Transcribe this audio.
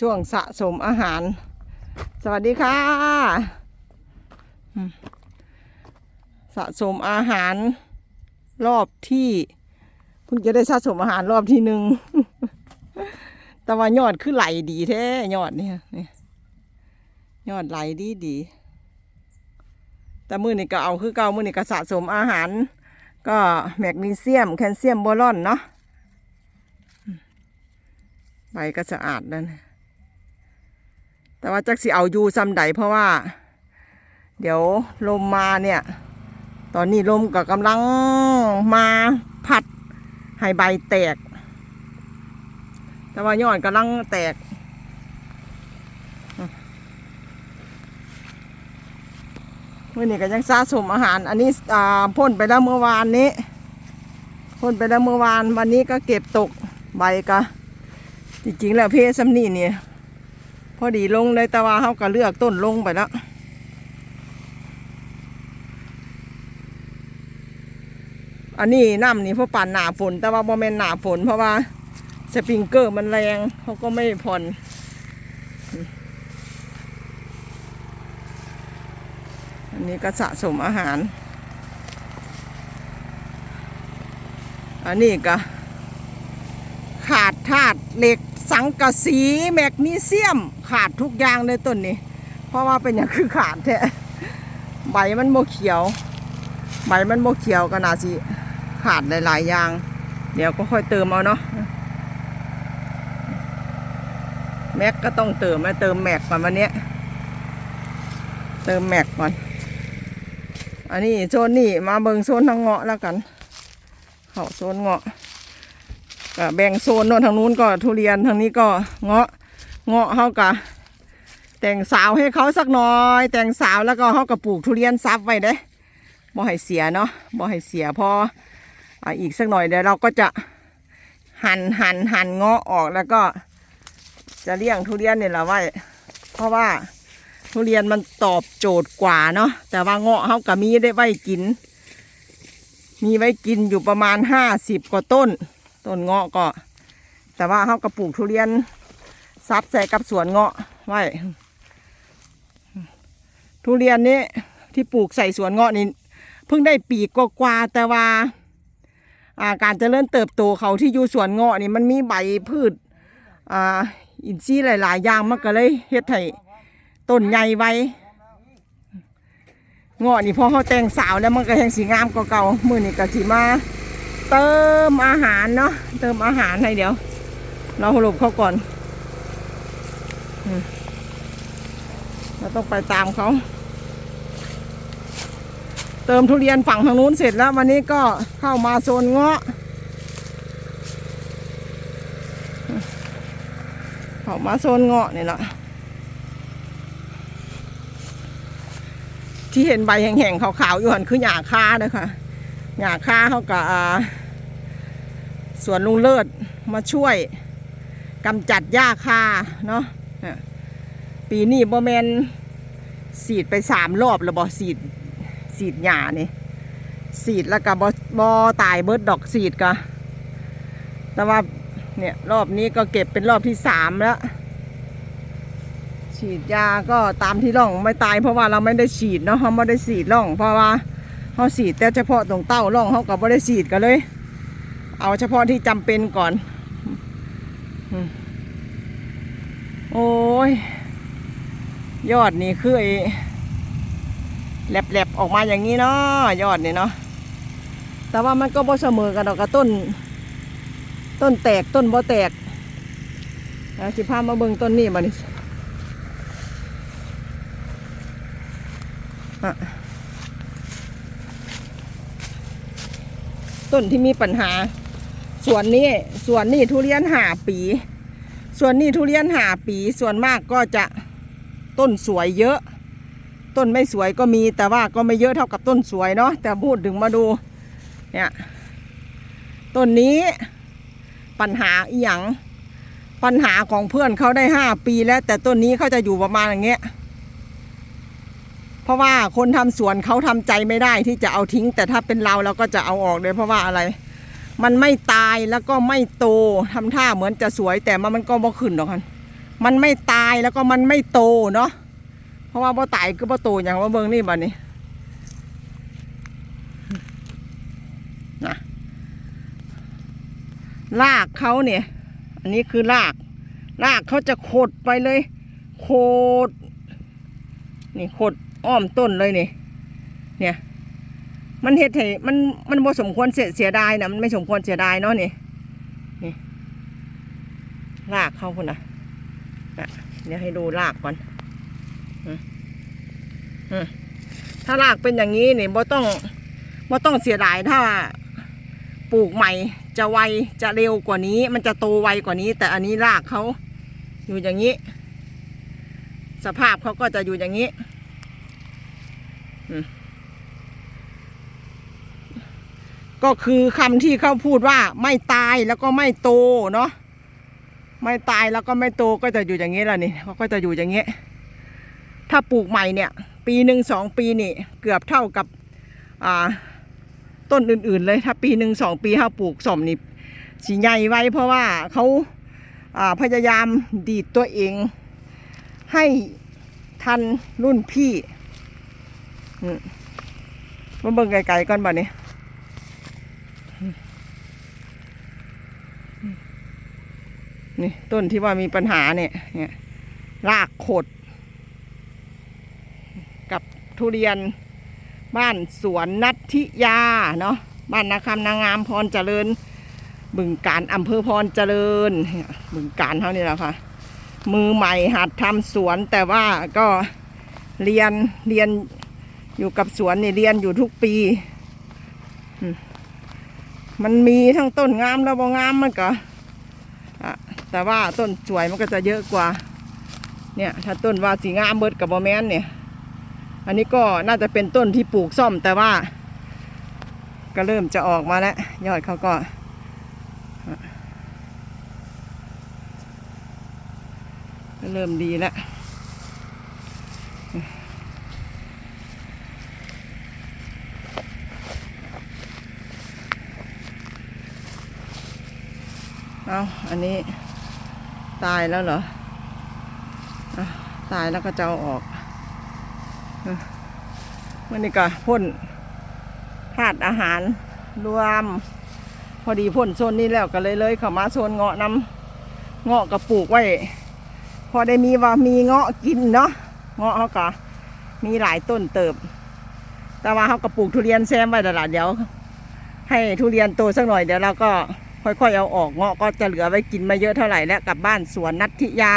ช่วงสะสมอาหาร สวัสดีค่ะ สะสมอาหารรอบที่เพิ่งจะได้สะสมอาหารรอบที่หนึ่งแต่ว่ายอดคือไหลดีแท้ยอดเนี่ยนี่ยอดไหลดีดี แต่มือนี่ก็เอาคือเก่ามือนี่ก็สะสมอาหาร ก็แมกนีเซียม แคลเซียมโบรอนเนาะ ใบก็สะอาดนั่นแต่ว่าจักสิเอาอยู่ซ้ำใดเพราะว่า เดี๋ยวลมมาเนี่ย ตอนนี้ลมก็กำลังมาพัดให้ใบแตก แต่ว่ายอดกำลังแตกมื่อนี้ก็ยังสะสมอาหาร อันนี้พ่นไปแล้วเมื่อวานนี้ พ่นไปแล้วเมื่อวาน วันนี้ก็เก็บตกใบก็ จริงๆแล้วเพซัมนี่เนี่ยพอดีลงเลยแต่ว่าเขาก็เลือกต้นลงไปแล้วอันนี้น้ำนี่เพราะปั่นหนาฝน แต่ว่าโมเมนหนาฝน เพราะว่าสปริงเกอร์มันแรงเขาก็ไม่ผ่อนอันนี้ก็สะสมอาหาร อันนี้ก็ขาดธาตุเหล็ก สังกะสีแมกนีเซียมขาดทุกอย่างเลยต้นนี้ เพราะว่าเป็นอย่างคือขาดแท้ใบมันโมเขียว ใบมันโมเขียวก็น่าสิขาดหลายๆอย่าง เดี๋ยวก็ค่อยเติมเอาเนาะแม็กก็ต้องเติมนะเติมแม็กก่อนวันนี้เติมแม็กก่อน อันนี้โซนนี่มาเบิงโซนทางเงาะแล้วกัน เขาโซนเงาะ ก็แบ่งโซนโน่นทางนู้นก็ทุเรียนทางนี้ก็เงาะเงาะเขากะแต่งสาวให้เขาสักหน่อย แต่งสาวแล้วก็เขาก็ปลูกทุเรียนซับไว้เด้บ่ให้เสียเนาะบ่ให้เสียพออีกสักหน่อยเดี๋ยวเราก็จะหั่นหั่นหั่นเงาะออกแล้วก็ จะเลี้ยงทุเรียนเนี่ยแหละไว้เพราะว่าทุเรียนมันตอบโจทย์กว่าเนาะแต่ว่าเงาะเขาก็มีได้ไว้กิน มีไว้กินอยู่ประมาณห้าสิบกว่าต้น ต้นเงาะก็ แต่ว่าเขาก็ปลูกทุเรียนซับใส่กับสวนเงาะไว้ทุเรียนนี้ที่ปลูกใส่สวนเงาะนี่เพิ่งได้ปีกกว่าแต่ว่าอาการเจริญเติบโตเขาที่อยู่สวนเงาะนี่มันมีใบพืชอ่าอินทรีย์หลาย ๆ อย่างมันก็เลยเฮ็ดให้ต้นใหญ่ไว้เงาะนี่พอเขาแต่งสาวแล้วมันก็แห้งสีงามกว่าเก่ามือนี่ก็สีมา เติมอาหารเนาะเติมอาหารให้เดี๋ยว เราหลบเขาก่อน เราต้องไปตามเขา เติมทุเรียนฝั่งทางนู้นเสร็จแล้ว วันนี้ก็เข้ามาโซนเงาะเข้ามาโซนเงาะนี่แหละที่เห็นใบแห้งๆขาวๆอยู่หันคือหญ้าคาเด้อค่ะหญ้าคาเขากับ สวนลุงเลิศมาช่วยกำจัดหญ้าคาเนาะปีนี้บ่แมนสีดไปสามรอบแล้วบ่สีดสีดหญ้านี่สีดแล้วก็บ่บ่ตายเบิดดอกสีดกะแต่ว่าเนี่ยรอบนี้ก็เก็บเป็นรอบที่สามแล้วฉีดยาก็ตามที่ร่องไม่ตายเพราะว่าเราไม่ได้ฉีดเนาะเขาไม่ได้ฉีดร่องเพราะว่าเขาฉีดแต่เฉพาะตรงเต้าร่องเขาก็ไม่ได้ฉีดกันเลย เอาเฉพาะที่จำเป็นก่อน โอ้ย ยอดนี่คือไอ้แหลบๆ ออกมาอย่างนี้เนาะยอดนี่เนาะแต่ว่ามันก็บ่เสมอกันดอกกับต้น ต้นแตกต้นบ่แตกแล้วสิพามาเบิ่งต้นนี้มานี่อะต้นที่มีปัญหา ส่วนนี้ส่วนนี้ทุเรียนหาปี ส่วนนี้ทุเรียนหาปีส่วนมากก็จะต้นสวยเยอะ ต้นไม่สวยก็มีแต่ว่าก็ไม่เยอะเท่ากับต้นสวยเนาะแต่พูดถึงมาดูเนี่ยต้นนี้ปัญหาอีหยังปัญหาของเพื่อนเขาได้ห้าปีแล้ว แต่ต้นนี้เขาจะอยู่ประมาณอย่างเงี้ยเพราะว่าคนทำสวนเขาทำใจไม่ได้ที่จะเอาทิ้ง แต่ถ้าเป็นเราเราก็จะเอาออกเลยเพราะว่าอะไร มันไม่ตายแล้วก็ไม่โตทำท่าเหมือนจะสวยแต่มันก็บ่ขึ้นหรอกคันมันไม่ตายแล้วก็มันไม่โตเนาะเพราะว่าบ่ตายก็บ่โตอย่างว่าเบิ่งนี่บัดนี้นะรากเขาเนี่ย อันนี้คือรากรากเขาจะขดไปเลย โคดนี่ขดอ้อมต้นเลยนี่เนี่ย มันเฮ็ดให้มันมันบ่สมควรเสียเสียดายนะมันไม่สมควรเสียดายเนาะนี่นี่รากเขาพุ่นนะน่ะเดี๋ยวให้ดูรากก่อนอถ้ารากเป็นอย่างนี้นี่บ่ต้องบ่ต้องเสียดายถ้าปลูกใหม่จะไวจะเร็วกว่านี้ มันจะโตไวกว่านี้ แต่อันนี้รากเขาอยู่อย่างนี้ สภาพเขาก็จะอยู่อย่างนี้ ก็คือคำที่เขาพูดว่าไม่ตายแล้วก็ไม่โตเนาะไม่ตายแล้วก็ไม่โตก็จะอยู่อย่างนี้แหละนี่เขาก็จะอยู่อย่างนี้ถ้าปลูกใหม่เนี่ย ปีหนึ่งสองปีนี่ เกือบเท่ากับอ่าต้นอื่น ๆ เลยถ้าปีหนึ่งสองปีถ้าปลูกสมนี่สีใหญ่ไว้เพราะว่าเขาอ่าพยายามดีดตัวเอง ให้ทันรุ่นพี่อืมมาเบิ่งไกลๆก่อนบ่นี้ นี่ต้นที่ว่ามีปัญหาเนี่ยเนี่ยรากขด กับทุเรียนบ้านสวนนัทธิยาเนาะบ้านนาคำนางงามพรเจริญ บึงการอำเภอพรเจริญ บึงการเท่านี้แหละค่ะ มือใหม่หัดทำสวนแต่ว่าก็เรียนเรียนอยู่กับสวนนี่เรียนอยู่ทุกปี มันมีทั้งต้นงามแล้วบ่งามมันก็ แต่ว่าต้นสวยมันก็จะเยอะกว่า เนี่ยถ้าต้นว่าสีงามเบิดกับบอแมนเนี่ย อันนี้ก็น่าจะเป็นต้นที่ปลูกซ่อมแต่ว่า ก็เริ่มจะออกมาแล้ว ยอดเขาก็อะก็เริ่มดีแล้วเอาอันนี้ ตายแล้วเหรออตายแล้วก็จะเอาออกเออมันนี่ก็พ่นธาตุอาหารรวม พอดีพ่นโซนนี้แล้วก็เลยเลยเข้ามาโซนเงาะน้ำเงาะกระปลูกไว้ พอได้มีว่ามีเงาะกินเนาะเงาะเขาก็มีหลายต้นเติบ แต่ว่าเขากระปลูกทุเรียนแซมไว้ตลาดเดี๋ยว ให้ทุเรียนโตสักหน่อยเดี๋ยวเราก็ ค่อยๆเอาออกเงาะก็จะเหลือไว้กินมาเยอะเท่าไหร่แล้วกลับบ้านสวนนัทธิยา